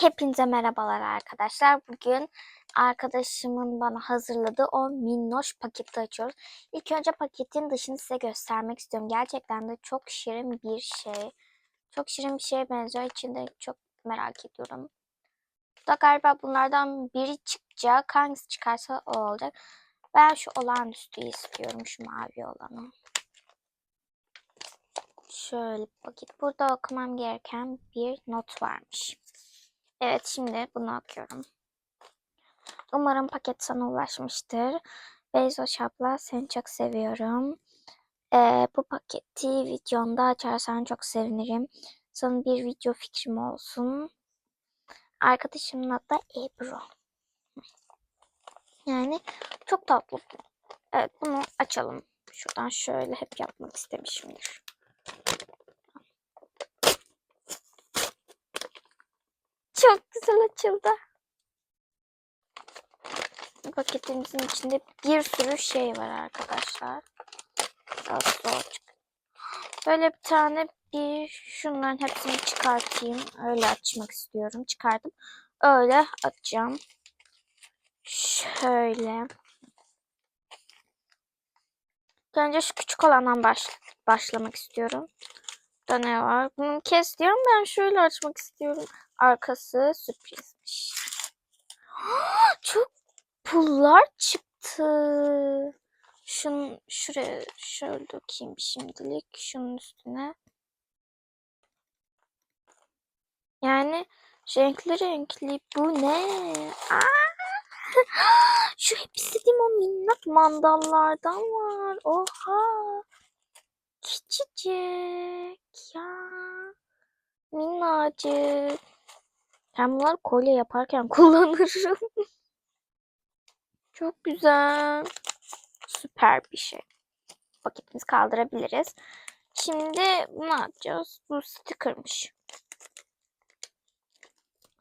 Hepinize merhabalar arkadaşlar. Bugün arkadaşımın bana hazırladığı o minnoş paketi açıyoruz. İlk önce paketin dışını size göstermek istiyorum. Gerçekten de çok şirin bir şey. Çok şirin bir şeye benziyor. İçinde çok merak ediyorum. Bu da galiba bunlardan biri çıkacak. Hangisi çıkarsa o olacak. Ben şu olağanüstüyü istiyorum. Şu mavi olanı. Şöyle paket. Burada okumam gereken bir not varmış. Evet şimdi bunu okuyorum. Umarım paket sana ulaşmıştır. Beyzoş abla seni çok seviyorum. Ee, bu paketi videonda açarsan çok sevinirim. Sana bir video fikrim olsun. Arkadaşımın adı Ebru. Yani çok tatlı. Evet bunu açalım. Şuradan şöyle hep yapmak istemişimdir. Çok güzel açıldı. Paketimizin içinde bir sürü şey var arkadaşlar. Biraz Böyle bir tane bir şunların hepsini çıkartayım. Öyle açmak istiyorum. Çıkardım. Öyle açacağım. Şöyle. Önce şu küçük olandan baş, başlamak istiyorum. Burada ne var? Bunu kes diyorum ben şöyle açmak istiyorum. Arkası sürprizmiş. Çok pullar çıktı. Şunu şuraya şöyle dökeyim şimdilik şunun üstüne. Yani renkli renkli bu ne? Aa! Şu hep istediğim o minnak mandallardan var. Oha. Küçücük ya. Minnacık. Ben bunları kolye yaparken kullanırım. Çok güzel. Süper bir şey. Paketimizi kaldırabiliriz. Şimdi ne yapacağız? Bu stickermış.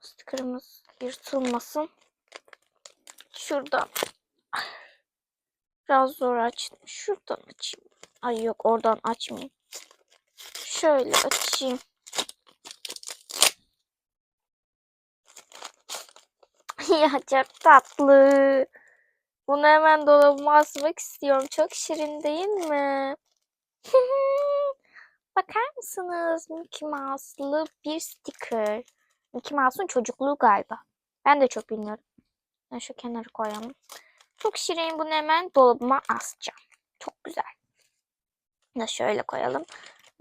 Stickerımız yırtılmasın. Şuradan. Biraz zor açtım. Şuradan açayım. Ay yok oradan açmayayım. Şöyle açayım. Ya çok tatlı. Bunu hemen dolabıma asmak istiyorum. Çok şirin değil mi? Bakar mısınız? Mickey Mouse'lı bir sticker. Mickey Mouse'un çocukluğu galiba. Ben de çok bilmiyorum. Ben şu kenara koyalım. Çok şirin. Bunu hemen dolabıma asacağım. Çok güzel. Da şöyle koyalım.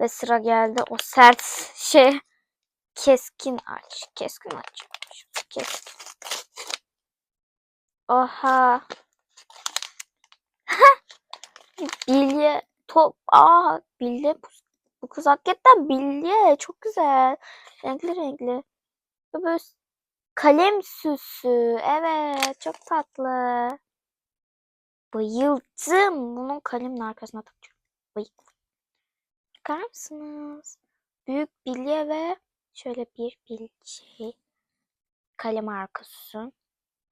Ve sıra geldi o sert şey. Keskin aç. Keskin aç. Keskin. Oha. bilye top. Aa bilye. Bu, kız hakikaten bilye. Çok güzel. Renkli renkli. Böyle kalem süsü. Evet. Çok tatlı. Bayıldım. Bunun kalemin arkasına takacağım. Bayıldım. Bakar mısınız? Büyük bilye ve şöyle bir bil şey. Kalem arkası.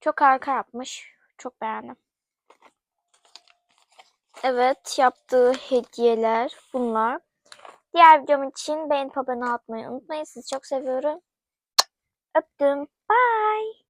Çok harika yapmış. Çok beğendim. Evet, yaptığı hediyeler bunlar. Diğer videom için beğenip abone olmayı unutmayın. Sizi çok seviyorum. Öptüm. Bye.